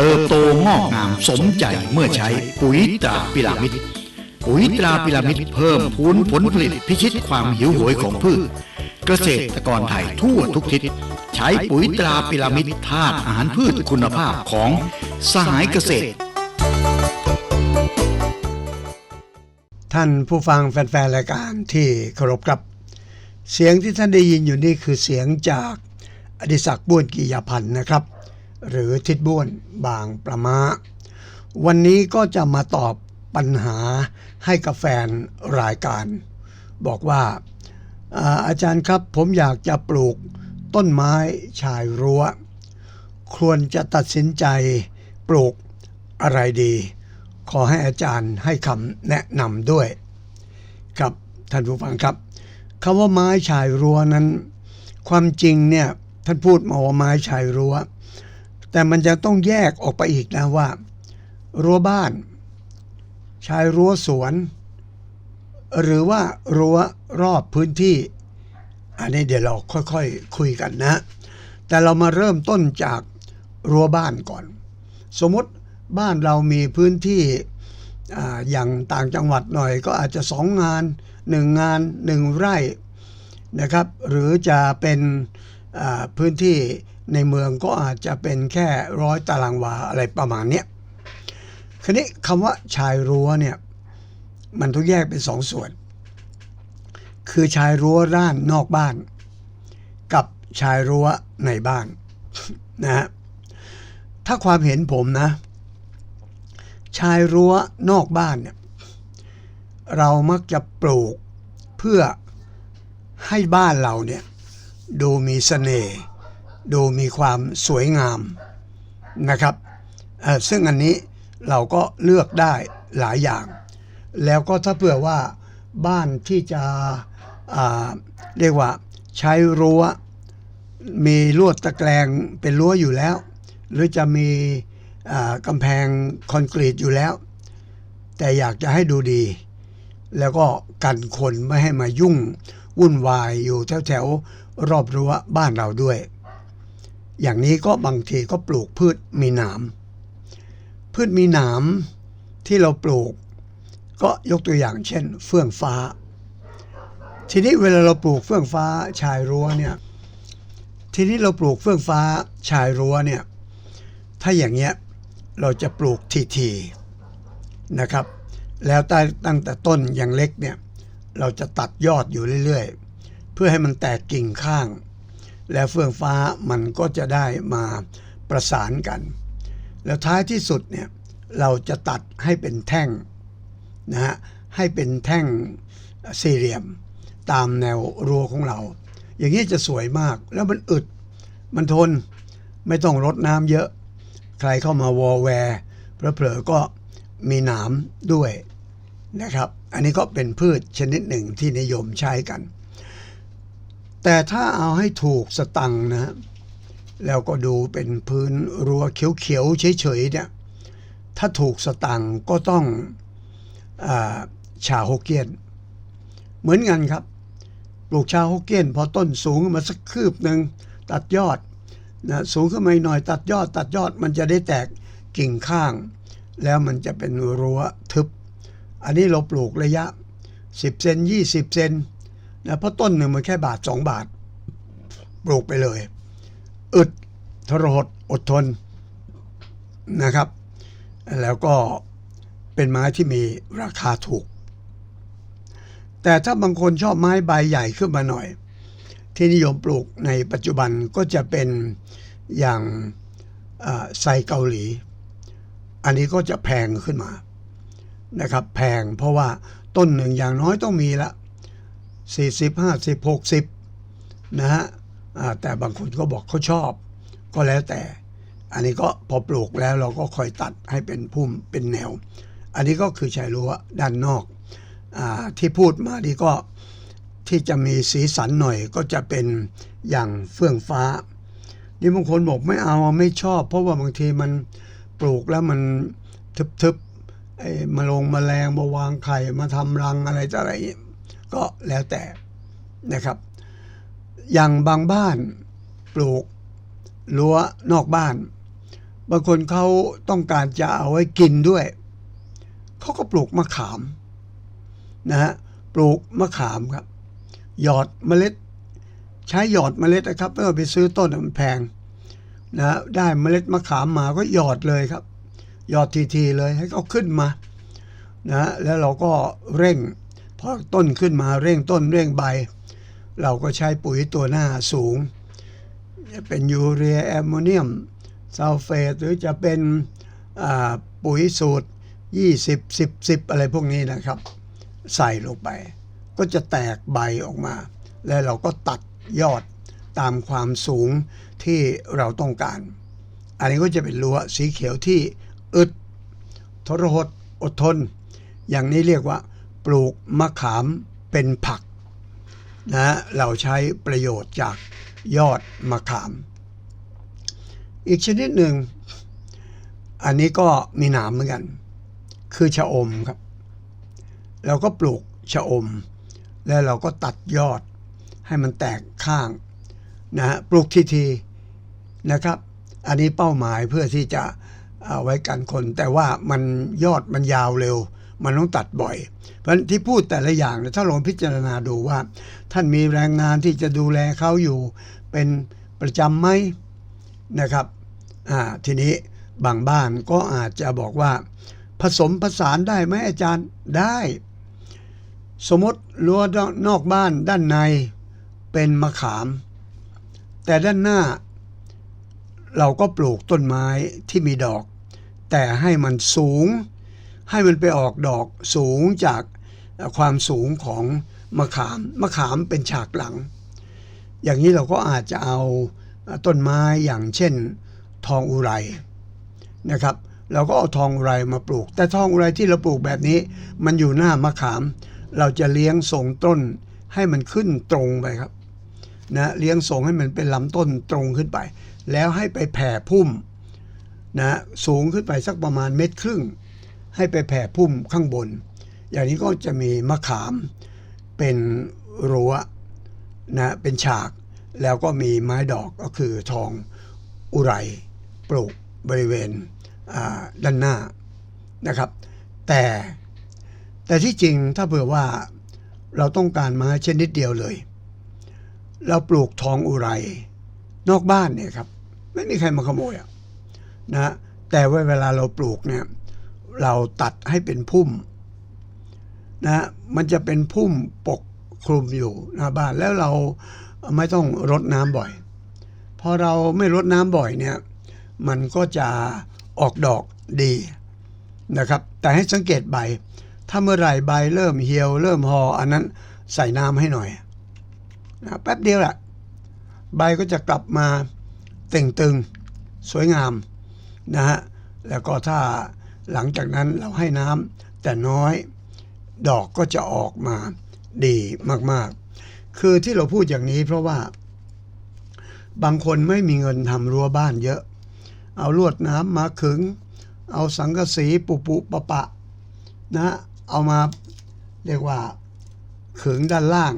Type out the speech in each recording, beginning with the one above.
เติบโตงอกงามสมใจเมื่อใช้ปุ๋ยตราพิรามิดปุ๋ยตราพิรามิดเพิ่มพูนผลผลิตพิชิตความหิวโหยของพืช เกษตรกรไทยทั่วทุกทิศใช้ปุ๋ยตราพิรามิดธาตุอาหารพืชคุณภาพของสหายเกษตร ท่านผู้ฟังแฟนๆรายการที่เคารพครับ เสียงที่ท่านได้ยินอยู่นี่คือเสียงจากอดิศักดิ์บ้วนกิยาพันธ์นะครับ หรือทิดบ้วนบางประมาวันนี้ก็จะมาตอบปัญหาให้กับแฟนรายการ บอกว่าอาจารย์ครับผมอยากจะปลูกต้นไม้ชายรั้ว ควรจะตัดสินใจปลูกอะไรดี ขอให้อาจารย์ให้คำแนะนำด้วย ครับท่านผู้ฟังครับคำว่าไม้ชายรั้วนั้น ความจริงเนี่ยท่านพูดมาว่าไม้ชายรั้ว แต่มันจะต้องแยกออกไปอีกนะว่า รั้วบ้าน ชายรั้วสวน หรือว่ารั้วรอบพื้นที่ อันนี้เดี๋ยวเราค่อยๆคคุยกันนะ แต่เรามาเริ่มต้นจากรั้วบ้านก่อน สมมติบ้านเรามีพื้นที่ออย่างต่างจังหวัดหน่อยก็อาจจะสองงานหนึ่งงานหนึ่งไร่นะครับ หรือจะเป็นพื้นที่ ในเมืองก็อาจจะเป็นแค่ร้อยตารางวาอะไรประมาณเนี้ยคันนี้คำว่าชายรั้วเนี่ยมันต้องแยกเป็นสองส่วน คือชายรั้วด้านนอกบ้าน กับชายรั้วในบ้านนะฮะถ้าความเห็นผมนะ ชายรั้วนอกบ้านเนี่ยเรามักจะปลูกเพื่อให้บ้านเราเนี่ยดูมีเสน่ห์ ดูมีความสวยงามนะครับ ซึ่งอันนี้เราก็เลือกได้หลายอย่าง แล้วก็ถ้าเผื่อว่าบ้านที่จะเรียกว่าใช้รั้ว มีลวดตะแกรงเป็นรั้วอยู่แล้ว หรือจะมีกำแพงคอนกรีตอยู่แล้ว แต่อยากจะให้ดูดี แล้วก็กันคนไม่ให้มายุ่งวุ่นวายอยู่แถวแถวๆรอบรั้วบ้านเราด้วย อย่างนี้ก็บางทีก็ปลูกพืชมีหนาม พืชมีหนามที่เราปลูก ก็ยกตัวอย่างเช่น เฟื่องฟ้า ทีนี้เวลาเราปลูกเฟื่องฟ้าชายรั้วเนี่ย ทีนี้เราปลูกเฟื่องฟ้าชายรั้วเนี่ย ถ้าอย่างเงี้ยเราจะปลูกทีๆนะครับ แล้วตั้งตั้งแต่ต้นอย่างเล็กเนี่ย เราจะตัดยอดอยู่เรื่อย ๆ เพื่อให้มันแตกกิ่งข้าง แล้วเฟื่องฟ้ามันก็จะได้มาประสานกัน แล้วท้ายที่สุดเนี่ยเราจะตัดให้เป็นแท่งนะฮะให้เป็นแท่งสี่เหลี่ยมตามแนวรั้วของเรา อย่างนี้จะสวยมากแล้วมันอึดมันทนไม่ต้องรดน้ำเยอะ ใครเข้ามาวอลแวร์เผลอๆก็มีหนามด้วยนะครับ อันนี้ก็เป็นพืชชนิดหนึ่งที่นิยมใช้กัน แต่ถ้าเอาให้ถูกสตังค์นะ แล้วก็ดูเป็นพื้นรั้วเขียวๆเฉยๆเนี่ยถ้าถูกสตังค์ก็ต้องอชาฮกเกี้ยน เหมือนกันครับ ปลูกชาฮกเกี้ยน พอต้นสูงขึ้นมาสักคืบหนึ่งตัดยอดนะสูงขึ้นมาอีกหน่อยตัดยอด ตัดยอดมันจะได้แตกกิ่งข้าง แล้วมันจะเป็นรั้วทึบ อันนี้เราปลูกระยะ 10 เซน20 เซน นะเพราะต้นหนึ่งมันแค่บาท2บาทปลูกไปเลย อึดทรหดอดทนนะครับ แล้วก็เป็นไม้ที่มีราคาถูก แต่ถ้าบางคนชอบไม้ใบใหญ่ขึ้นมาหน่อย ที่นิยมปลูกในปัจจุบันก็จะเป็นอย่างไซเกาหลี อันนี้ก็จะแพงขึ้นมานะครับ แพงเพราะว่าต้นหนึ่งอย่างน้อยต้องมีละ 40 50 60 นะฮะแต่บางคนก็บอกเขาชอบ ก็แล้วแต่ อันนี้ก็พอปลูกแล้วเราก็คอยตัดให้เป็นพุ่มเป็นแนว อันนี้ก็คือชายรั้วด้านนอกอที่พูดมาดีก็ที่จะมีสีสันหน่อยก็จะเป็นอย่างเฟื่องฟ้า นี่บางคนบอกไม่เอาไม่ชอบ เพราะว่าบางทีมันปลูกแล้วมันทึบๆไอ้มาลงมาแมลงมาวางไข่มาทำรังอะไรต่ออะไรอย่าง ก็แล้วแต่นะครับ อย่างบางบ้านปลูกรั้วนอกบ้าน บางคนเขาต้องการจะเอาไว้กินด้วย เขาก็ปลูกมะขามนะฮะปลูกมะขามครับ หยอดเมล็ด ใช้หยอดเมล็ดนะครับไม่ต้องไปซื้อต้นมันแพงนะฮะได้เมล็ดมะขามมาก็หยอดเลยครับ หยอดทีๆเลยให้เขาขึ้นมานะฮะแล้วเราก็เร่ง พอต้นขึ้นมาเร่งต้นเร่งใบ เราก็ใช้ปุ๋ยตัวหน้าสูง จะเป็นยูเรียแอมโมเนียมซัลเฟตหรือจะเป็นปุ๋ยสูตร 20 10 10 อะไรพวกนี้นะครับ ใส่ลงไป ก็จะแตกใบออกมา แล้วเราก็ตัดยอดตามความสูงที่เราต้องการ อันนี้ก็จะเป็นรั้วสีเขียวที่อึด ทรหดอดทน อย่างนี้เรียกว่า ลูกมะขามเป็นผักนะเราใช้ประโยชน์จากยอดมะขาม อีกชนิดหนึ่ง อันนี้ก็มีหนามเหมือนกัน คือชะอมครับ เราก็ปลูกชะอม แล้วเราก็ตัดยอดให้มันแตกข้างนะฮะปลูกทีๆนะครับ อันนี้เป้าหมายเพื่อที่จะเอาไว้กันคน แต่ว่ามันยอดมันยาวเร็ว มันต้องตัดบ่อย เพราะที่พูดแต่ละอย่างนะถ้าลองพิจารณาดูว่า ท่านมีแรงงานที่จะดูแลเขาอยู่เป็นประจำไหมนะครับทีนี้บางบ้านก็อาจจะบอกว่า ผสมผสานได้ไหมอาจารย์ได้ สมมติรั้วนอกบ้านด้านในเป็นมะขาม แต่ด้านหน้า เราก็ปลูกต้นไม้ที่มีดอก แต่ให้มันสูง ให้มันไปออกดอกสูงจากความสูงของมะขาม มะขามเป็นฉากหลัง อย่างนี้เราก็อาจจะเอาต้นไม้อย่างเช่นทองอุไรนะครับ เราก็เอาทองอุไรมาปลูก แต่ทองอุไรที่เราปลูกแบบนี้ มันอยู่หน้ามะขาม เราจะเลี้ยงส่งต้นให้มันขึ้นตรงไปครับนะเลี้ยงส่งให้มันเป็นลำต้นตรงขึ้นไป แล้วให้ไปแผ่พุ่มนะสูงขึ้นไปสักประมาณเมตรครึ่ง ให้ไปแผ่พุ่มข้างบน อย่างนี้ก็จะมีมะขามเป็นรั้วนะเป็นฉาก แล้วก็มีไม้ดอกก็คือทองอุไรปลูกบริเวณด้านหน้านะครับ แต่แต่ที่จริงถ้าเผื่อว่าเราต้องการไม้ชนิดเดียวเลย เราปลูกทองอุไร นอกบ้านเนี่ยครับ ไม่มีใครมาขโมยอะนะแต่ว่าเวลาเราปลูกเนี่ย เราตัดให้เป็นพุ่มนะมันจะเป็นพุ่มปกคลุมอยู่หน้าบ้านแล้วเราไม่ต้องรดน้ำบ่อย พอเราไม่รดน้ำบ่อยเนี่ย มันก็จะออกดอกดีนะครับ แต่ให้สังเกตใบ ถ้าเมื่อไหร่ใบเริ่มเหี่ยว เริ่มหออันนั้นใส่น้ำให้หน่อยนะแป๊บเดียวแหละใบก็จะกลับมาเต่งตึงสวยงามนะฮะแล้วก็ถ้า หลังจากนั้นเราให้น้ำแต่น้อย ดอกก็จะออกมาดีมากๆ คือที่เราพูดอย่างนี้เพราะว่า บางคนไม่มีเงินทำรั้วบ้านเยอะ เอาลวดน้ำมาขึง เอาสังกะสีปุปุปะปะนะ เอามาเรียกว่าขึงด้านล่าง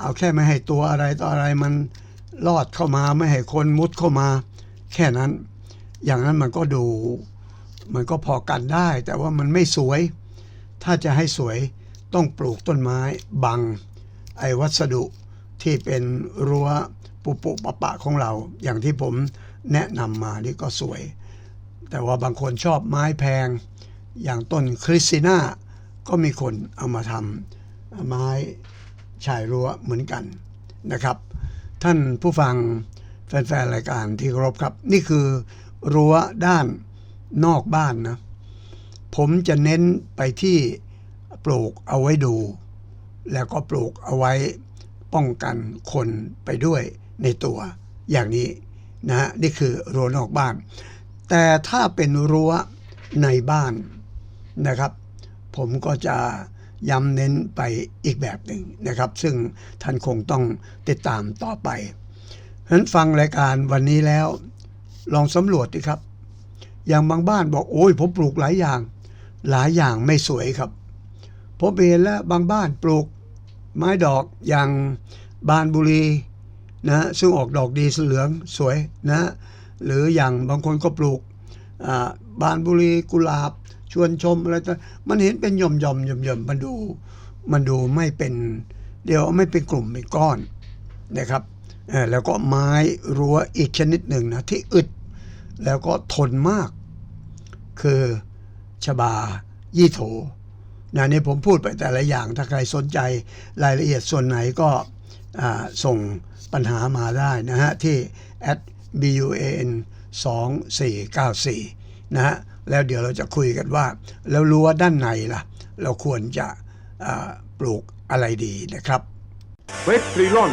เอาแค่ไม่ให้ตัวอะไรต่ออะไรมันลอดเข้ามาไม่ให้คนมุดเข้ามา แค่นั้น อย่างนั้นมันก็ดู มันก็พอกันได้ แต่ว่ามันไม่สวย ถ้าจะให้สวยต้องปลูกต้นไม้บัง ไอ้วัสดุที่เป็นรั้วปุปุปะปะของเรา อย่างที่ผมแนะนำมานี่ก็สวย แต่ว่าบางคนชอบไม้แพง อย่างต้นคริสติน่าก็มีคนเอามาทำไม้ชายรั้วเหมือนกันนะครับ ท่านผู้ฟังแฟนๆรายการที่เคารพครับ นี่คือรั้วด้าน นอกบ้านนะ ผมจะเน้นไปที่ปลูกเอาไว้ดู แล้วก็ปลูกเอาไว้ป้องกันคนไปด้วยในตัวอย่างนี้นะฮะนี่คือรั้วนอกบ้าน แต่ถ้าเป็นรั้วในบ้านนะครับ ผมก็จะย้ำเน้นไปอีกแบบหนึ่งนะครับ ซึ่งท่านคงต้องติดตามต่อไปฉะนั้นฟังรายการวันนี้แล้ว ลองสำรวจดิครับ อย่างบางบ้านบอกโอ้ยผมปลูกหลายอย่าง หลายอย่างไม่สวยครับผมเห็นแล้วบางบ้านปลูกไม้ดอกอย่างบานบุรีนะซึ่งออกดอกดีสีเหลืองสวยนะหรืออย่างบางคนก็ปลูกบานบุรีกุหลาบชวนชมอะไรต่มันเห็นเป็นย่อมย่อมย่อมย่อมมันดูมันดูไม่เป็นเดี๋ยวไม่เป็นกลุ่มเป็นก้อนนะครับแล้วก็ไม้รั้วอีกชนิดหนึ่งนะที่อึด แล้วก็ทนมาก คือชบา ยี่โถนะนี่ผมพูดไปแต่ละอย่าง ถ้าใครสนใจรายละเอียดส่วนไหนก็ส่งปัญหามาได้นะฮะ ที่ at buan 2494 นะฮะ แล้วเดี๋ยวเราจะคุยกันว่า แล้วรั้วด้านในล่ะ เราควรจะปลูกอะไรดีนะครับเฟสตรีลอน